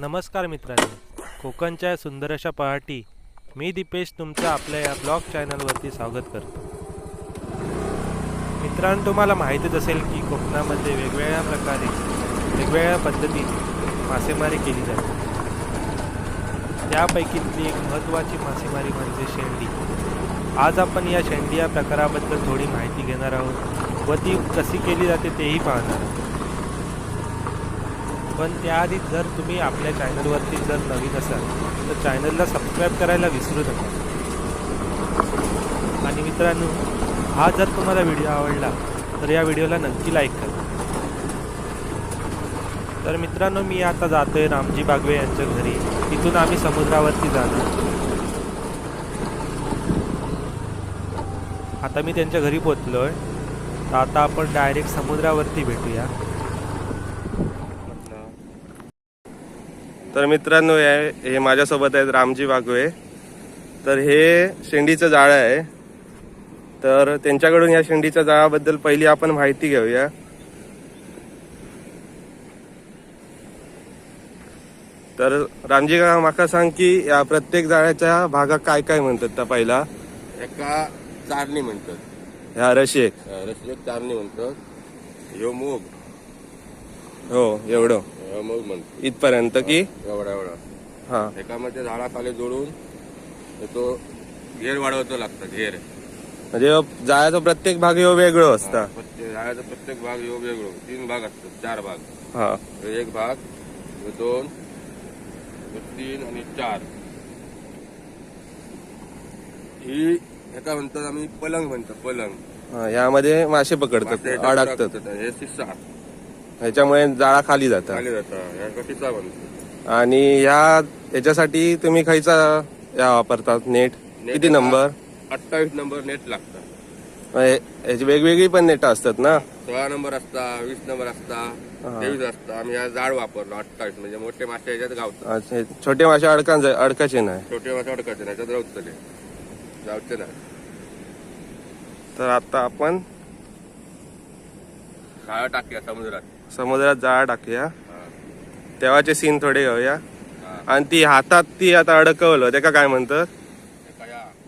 नमस्कार मित्रांनो. कोकणच्या सुंदर अशा पहाटी मी दीपेश तुमचं आपल्या या ब्लॉग चॅनलवरती स्वागत करतो. मित्रांनो तुम्हाला माहितीच असेल की कोकणामध्ये वेगवेगळ्या प्रकारे वेगवेगळ्या पद्धतीने मासेमारी केली जाते. त्यापैकीतली एक महत्त्वाची मासेमारी म्हणजे शेंडी. आज आपण या शेंडी या प्रकाराबद्दल थोडी माहिती घेणार आहोत व ती कशी केली जाते तेही पाहणार आहोत. पण त्याआधी जर तुम्ही आपल्या चॅनलवरती जर नवीन असाल तर चॅनलला सबस्क्राईब करायला विसरू नका. आणि मित्रांनो हा जर तुम्हाला व्हिडिओ आवडला तर या व्हिडिओला नक्की लाईक करा. तर मित्रांनो मी आता जातो आहे रामजी बागवे यांच्या घरी. तिथून आम्ही समुद्रावरती जाणार. आता मी त्यांच्या घरी पोचलोय तर आता आपण डायरेक्ट समुद्रावरती भेटूया. तर मित्रांनो हे हे माझ्यासोबत आहेत रामजी वाघवे तर हे शेंडीचं जाळं आहे. तर त्यांच्याकडून या शेंडीच्या जाळाबद्दल पहिली आपण माहिती घेऊया. तर रामजी का म्हाका सांग की या प्रत्येक जाळ्याच्या भागात काय काय म्हणतात त्या पहिला? एका चारणी म्हणतात. ह्या रशेक रसलेक चारणी म्हणतात. ह्यो मूग. हो एवढं. मूग म्हणतात इथपर्यंत की? एवढा एवढा. हा. एकामध्ये झाडाखाली जोडून तो घेर वाढवतो लागतं घेर. म्हणजे जाळ्याचा प्रत्येक भाग ह्यो वेगळो असता. झाडाचा प्रत्येक भाग ह्यो वेगळो. तीन भाग असतात चार भाग. हा. एक भाग दोन तीन आणि चार. ही एका म्हणतात आम्ही पलंग म्हणतो पलंग. हा, यामध्ये मासे पकडतात अडकतात. हे सिस्सा ह्याच्यामुळे जाळा खाली जातात खाली आणि ह्या याच्यासाठी तुम्ही खायचा या वापरतात? नेट? नेट किती नंबर? अठ्ठावीस नंबर नेट लागतात. म्हणजे याची वेगवेगळी पण नेट असतात ना? सोळा नंबर असता वीस नंबर असता हा. तेवीस असता. आम्ही या जाड वापरलो अठ्ठावीस. म्हणजे मोठे मासे याच्यात गावतात. अच्छा, हे छोटे मासे अडका अडकायचे नाही. छोटे मासे अडकायचे नाही. याच्यात राहतले जावचे नाही. तर आता आपण काळा टाकूया समुद्रात. समुद्रात जाळा टाकूया. तेव्हाचे सीन थोडे घेऊया. आणि ती हातात ती आता अडकवलं. ते काय म्हणतात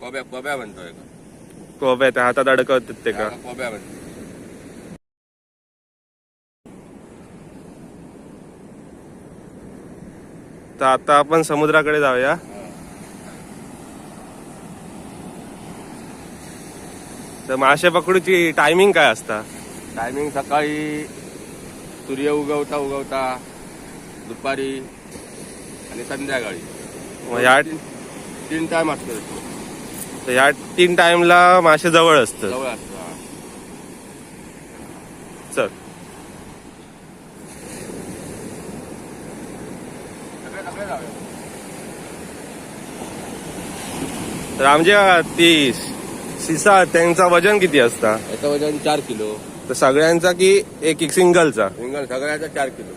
कोब्या कोब्या म्हणतो एका कोब्या त्या हातात अडकवतात ते का? एका कोब्या म्हणतो तर आता आपण समुद्राकडे जाऊया. तर मासे पकडूची टायमिंग काय असता? टायमिंग सकाळी सूर्य उगवता उगवता दुपारी आणि संध्याकाळी. मग ह्या तीन- टाइम असतो तर ह्या तीन टाइमला मासे जवळ असतं जवळ असतो हा. चल. सगळे सगळे जाऊया. तर आमच्या ती सिसा त्यांचा वजन किती असता? याचं वजन चार किलो. तर सगळ्यांचा की एक एक सिंगलचा? सिंगल सगळ्याचा चार किलो.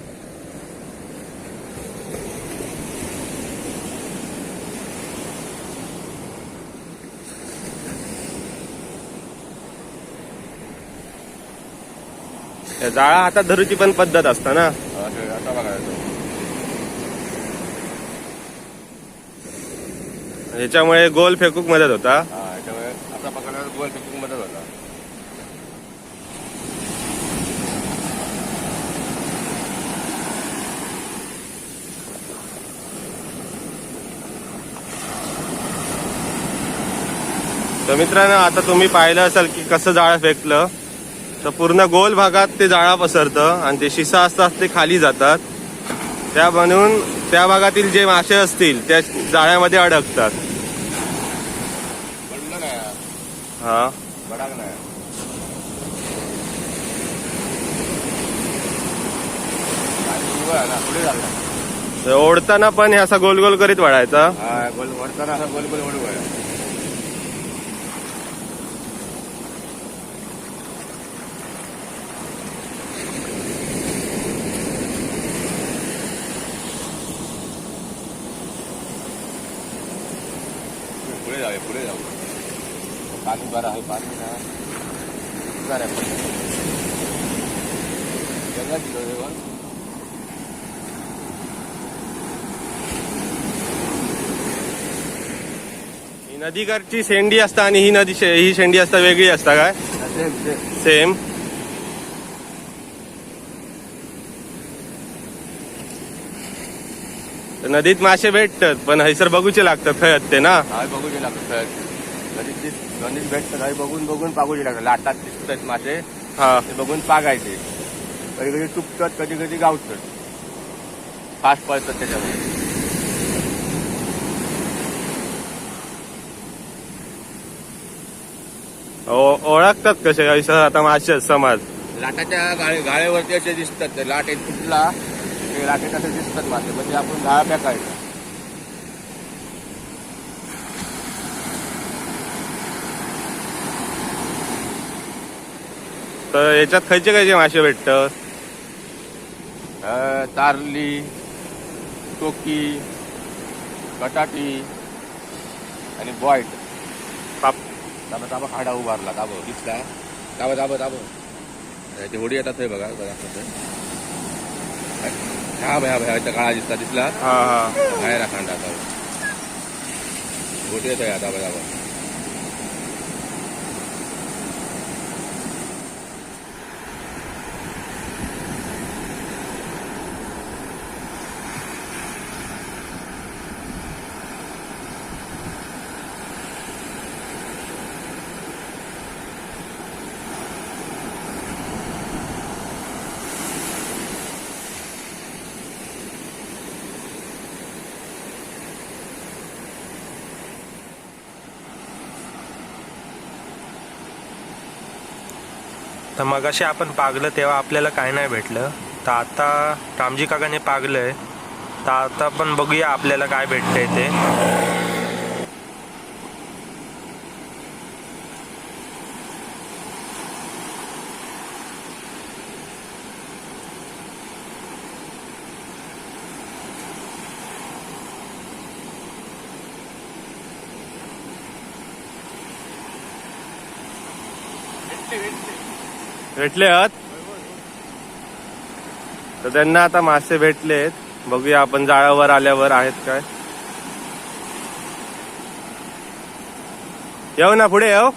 जाळा हातात धरूची पण पद्धत असता ना? आता बघायचं. ह्याच्यामुळे गोल फेकूक मदत होता? हा आता गोल फेकून मदत होता तर मित्रांनो आता तुम्ही पाहिलं असाल की कसं जाळं फेकलं. तर पूर्ण गोल भागात ते जाळा पसरतं आणि ते शिसा असतात ते खाली जातात. त्या म्हणून त्या भागातील जे मासे असतील त्या जाळ्यामध्ये अडकतात. हा. ओढताना पण हे असा गोल गोल करीत वाढायचा. हा गोल वरताना असा गोल गोल बातमीला झाल्या जगा दिलं व्यवहार नदीकडची शेंडी असता आणि ही नदी ही शेंडी असता वेगळी असता काय? सेम नदीत मासे भेटतात पण हैसर बघूचे लागतात खळत ते ना? बघूचे लागतात नदीत नदीत भेटतं काही बघून बघून पागूचे लागतात. लाटात दिसतात मासे हा. ते बघून पागायचे. कधी कधी चुकतात कधी कधी गावतात. फास्ट पळतात त्याच्यामध्ये ओळखतात कसे? हैसर आता मासे आहेत समाज. लाटाच्या गाळे गाळेवरती असे दिसतात. ते लाट एक फुटला ते लाटेत असे दिसतात मासे म्हणजे आपण गाळा फेकायचा तर याच्यात खयचे खयचे मासे भेटतात अं, तारली टोकी कटाटी आणि बॉईट पाप. ताबा ताबा खाडा उभारला. ताबो दिसला ताबा ताबा ताबो ते होडी येतात हे बघा. हा भया भया त्या काळा दिसला दिसला. हा हा. खांडा आता. होडी येत आहे आता बघा तर मगाशी आपण पागलं तेव्हा आपल्याला काय नाही भेटलं. तर आता रामजी काकाने पागलं आहे तर आता पण बघूया आपल्याला काय भेटतंय ते. भेटले आहात. तर त्यांना आता मासे भेटलेत. बघूया आपण जाळावर आल्यावर आहेत काय. येऊ ना पुढे येऊ.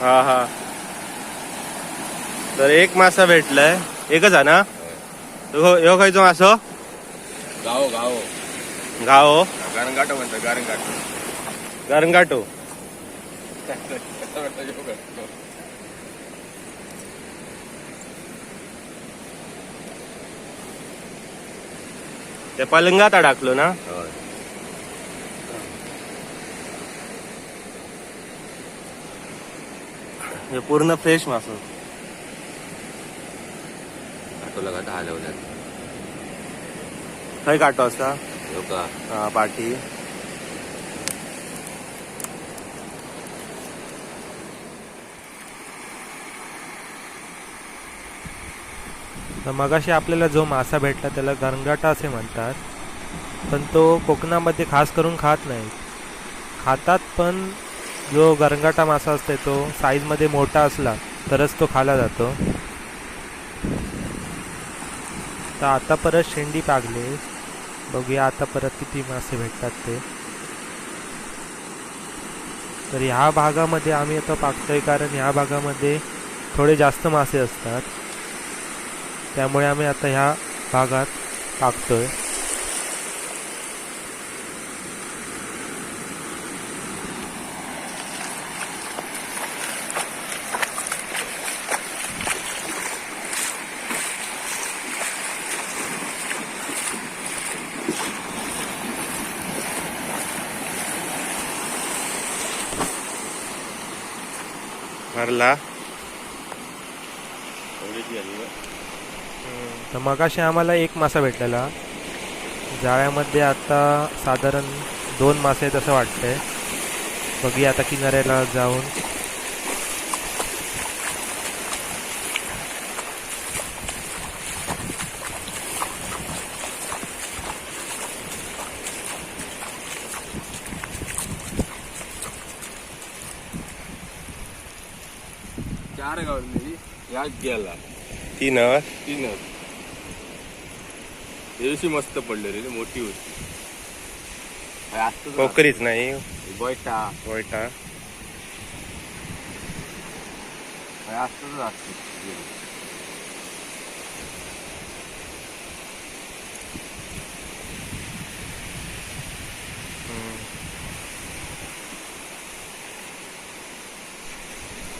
हा हा. तर एक मासा भेटलाय. एकच आहे ना? ह्यो ह्यो खायचो मासो? गाव गाव. घाओ गारंगाट म्हणतात गारंगाट. गरंगाटो. ते पलंगात अडकलो ना? हे पूर्ण फ्रेश मासो तुला का हलवल्यात. खय काटो असता? हो का हा पाठी तर मगाशी आपल्याला जो मासा भेटला त्याला गरंगाटा असे म्हणतात. पण तो कोकणामध्ये खास करून खात नाही. खातात पण जो गरंगाटा मासा असते तो साईजमध्ये मोठा असला तरच तो खाला जातो. तर आता परत शेंडी पागले बघूया आता परत किती मासे भेटतात ते. तर ह्या भागामध्ये आम्ही आता पागतोय कारण ह्या भागामध्ये थोडे जास्त मासे असतात. त्यामुळे आम्ही आता ह्या भागात टाकतोय भरला. तर मगाशी आम्हाला एक मासा भेटलेला. जाळ्यामध्ये आता साधारण दोन मासे आहेत असं वाटतंय. बघूया आता किनाऱ्याला जाऊन. चार गावली याच गेला. तीन तीनच. दिवशी मस्त पडले रे मोठी होती. हे. कोकरीच नाही गोयटा वैटा असतंच असतं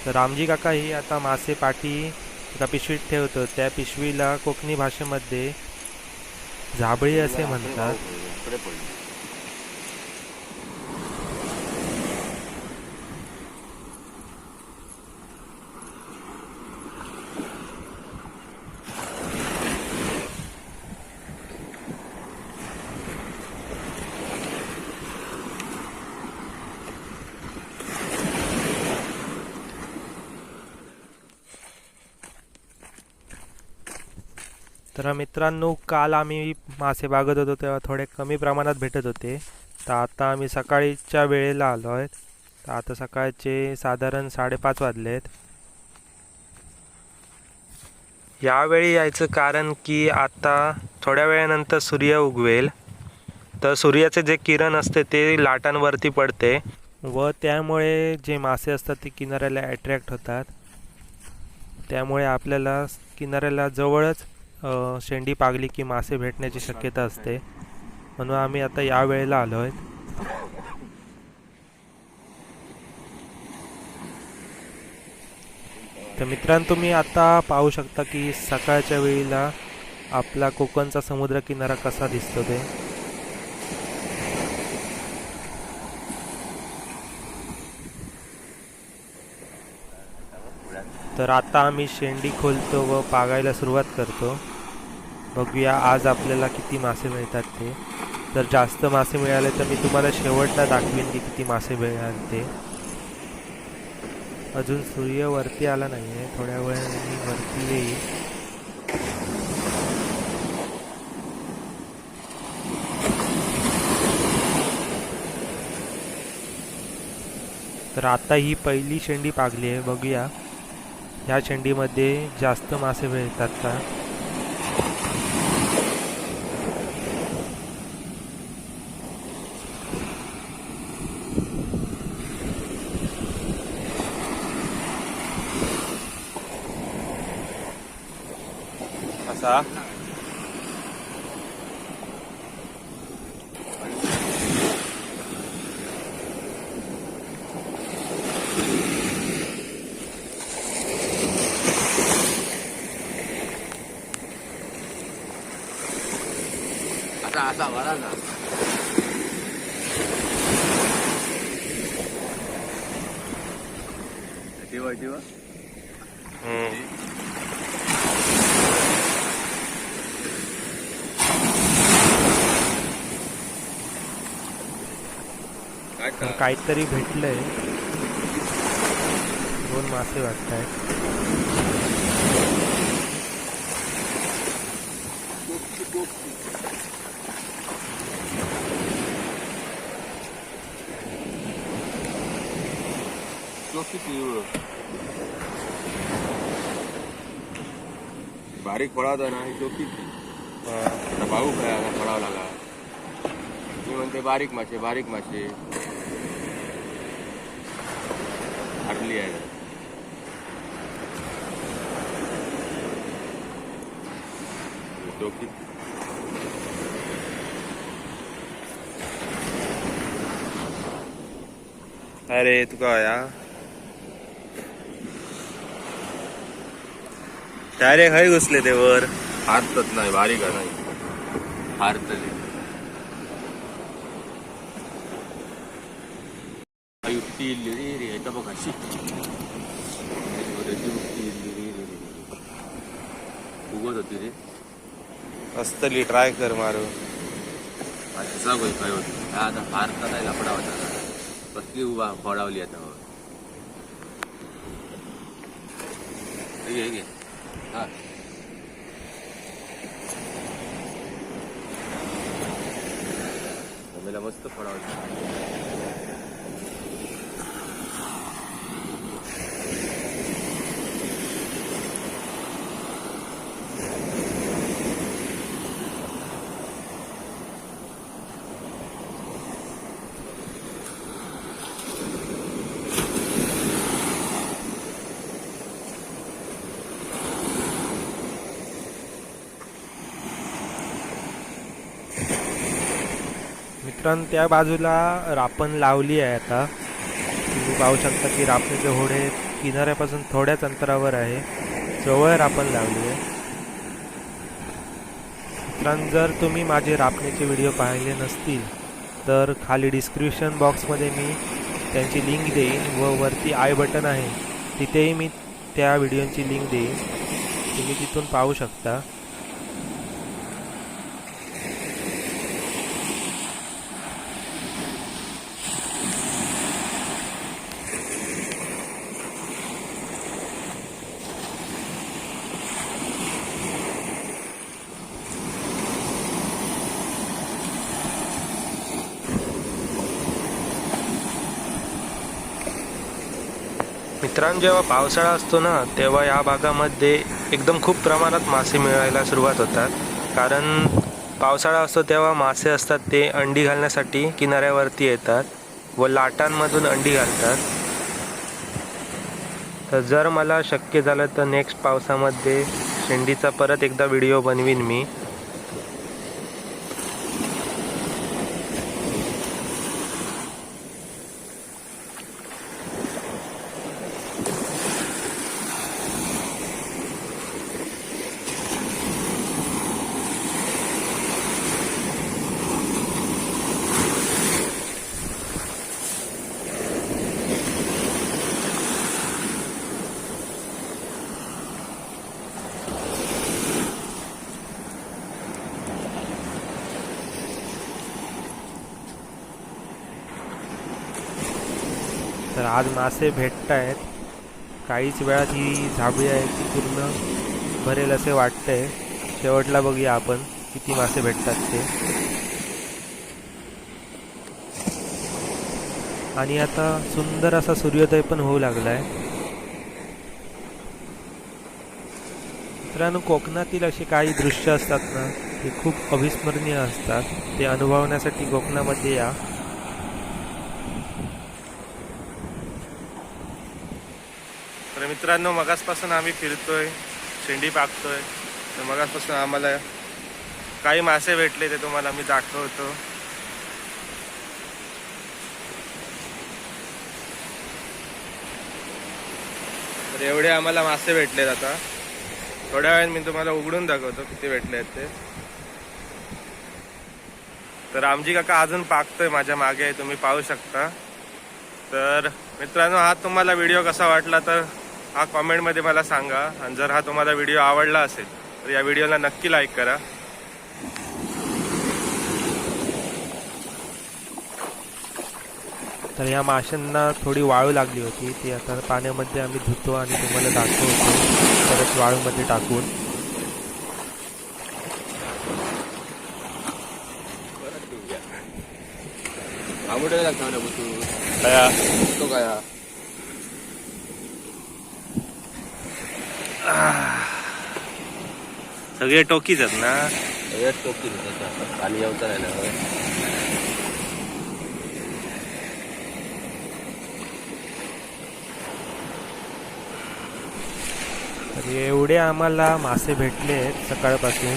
तर रामजी काका ही आता मासे पाठी एका पिशवीत ठेवतो. त्या पिशवीला कोकणी भाषेमध्ये झाबळी असे म्हणतात. तर मित्रांनो काल आम्ही मासे बागत होतो तेव्हा थोडे कमी प्रमाणात भेटत होते. तर आता आम्ही सकाळीच्या वेळेला आलो आहेत. तर आता सकाळचे साधारण साडेपाच वाजले आहेत यावेळी यायचं कारण की आता थोड्या वेळानंतर सूर्य उगवेल. तर सूर्याचे जे किरण असते ते लाटांवरती पडते व त्यामुळे जे मासे असतात ते किनाऱ्याला अट्रॅक्ट होतात. त्यामुळे आपल्याला किनाऱ्याला जवळच शेंडी पागली की मासे भेटण्याची शक्यता असते. म्हणून आम्ही आता या वेळेला आलो आहेत. तर मित्रांनो तुम्ही आता पाहू शकता की सकाळच्या वेळेला आपला कोकणचा समुद्र किनारा कसा दिसतो ते. तर आता आम्ही शेंडी खोलतो व पागायला सुरुवात करतो. बघूया आज आपल्याला किती मासे मिळतात ते. जर जास्त मासे मिळाले तर मी तुम्हाला शेवटला दाखवेन की किती मासे मिळाले ते. अजून सूर्य वरती आला नाही आहे थोड्या वेळाने वरती येईल. तर आता ही पहिली शेंडी पागली आहे. बघूया. ह्या शेंडीमध्ये जास्त मासे मिळतात का? असा असा असा वळा ना ठेवा ठेवा काहीतरी भेटलंय. दोन मासे वाटत आहेत चोकी होता बारीक ना ही चोकी भाऊ काय आता लागा मी म्हणते बारीक मासे बारीक मासे. खुली आहे? डोकी अरे तुका या? डायरेक्ट हय घुसले ते वर. हारतच नाही बारीक आहे. नाही हारतले. युक्ती इल्ली रे रे याचा बघ रे होती रे असतली ट्राय कर मारू असा गोय काय होत हा आता फार काय लपडा होता कसली उभा फोडावली आता हे घे, घे. हा मस्त फोडावली कारण त्या बाजूला रापण लावली आहे आता. तुम्ही पाहू शकता की रापणीचे होडे किनाऱ्यापासून थोड्याच अंतरावर आहे. जवळ रापण लावली आहे. कारण जर तुम्ही माझे रापणीचे व्हिडिओ पाहिले नसतील तर खाली डिस्क्रिप्शन बॉक्समध्ये मी त्यांची लिंक देईन व वरती आय बटन आहे तिथेही मी त्या व्हिडिओची लिंक देईन. तुम्ही तिथून पाहू शकता. मित्रांनो जेव्हा पावसाळा असतो ना तेव्हा या भागामध्ये एकदम खूप प्रमाणात मासे मिळायला सुरुवात होतात. कारण पावसाळा असतो तेव्हा मासे असतात ते अंडी घालण्यासाठी किनाऱ्यावरती येतात व लाटांमधून अंडी घालतात. तर जर मला शक्य झालं तर नेक्स्ट पावसामध्ये शेंडीचा परत एकदा व्हिडिओ बनवीन मी. आज मासे भेटत आहेत काहीच वेळात ही झाबळी आहे ती पूर्ण भरेल असे वाटतंय. शेवटला बघूया आपण किती मासे भेटतात ते. आणि आता सुंदर असा सूर्योदय पण होऊ लागलाय. मित्रांनो कोकणातील असे काही दृश्य असतात ना ते खूप अविस्मरणीय असतात. ते अनुभवण्यासाठी कोकणामध्ये या. मित्रांनो मगासपासून आम्ही फिरतोय शेंडी पाकतोय. तर मगासपासून आम्हाला काही मासे भेटले ते तुम्हाला मी दाखवतो. तर एवढे आम्हाला मासे भेटलेत आता. थोड्या वेळाने मी तुम्हाला उघडून दाखवतो किती भेटले आहेत ते. तर आमची काका अजून पाकतोय माझ्या मागे तुम्ही पाहू शकता. तर मित्रांनो हा तुम्हाला व्हिडिओ कसा वाटला तर हा कॉमेंटमध्ये मला सांगा. आणि जर हा तुम्हाला व्हिडिओ आवडला असेल तर या व्हिडिओला नक्की लाईक करा. तर या माशांना थोडी वाळू लागली होती. ती आता पाण्यामध्ये आम्ही धुतो आणि तुम्हाला दाखवतो. परत वाळूमध्ये टाकून. आंबोटे लागतो ना बुतू काय तो काय सगळे टोकीच आहेत ना? एक टोकी त्याचा पाणी येऊचा नाही ना तर एवढे आम्हाला मासे भेटले आहेत सकाळपासून.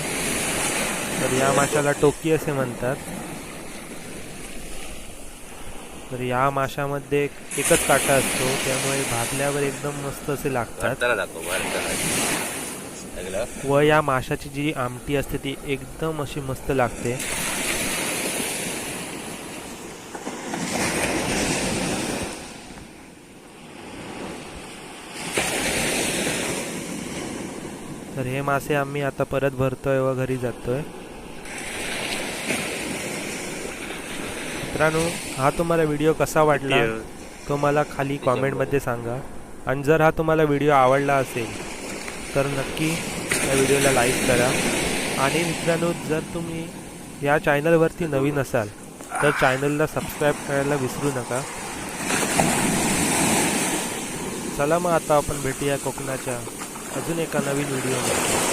तर या माशाला टोकी असे म्हणतात. तर या माशामध्ये एक- एकच काटा असतो त्यामुळे भाजल्यावर एकदम मस्त असे लागतात. व या माशाची जी आमटी असते ती एकदम अशी मस्त लागते. तर हे मासे आम्ही आता परत भरतोय व घरी जातोय. मित्रांनो हा तुम्हाला व्हिडिओ कसा वाटला तो मला खाली कॉमेंटमध्ये सांगा. आणि जर हा तुम्हाला व्हिडिओ आवडला असेल तर नक्की या व्हिडिओला लाईक करा. आणि मित्रांनो जर तुम्ही या चॅनलवरती नवीन असाल तर चॅनलला सबस्क्राईब करायला विसरू नका. चला मग आता आपण भेटूया कोकणाच्या अजून एका नवीन व्हिडिओमध्ये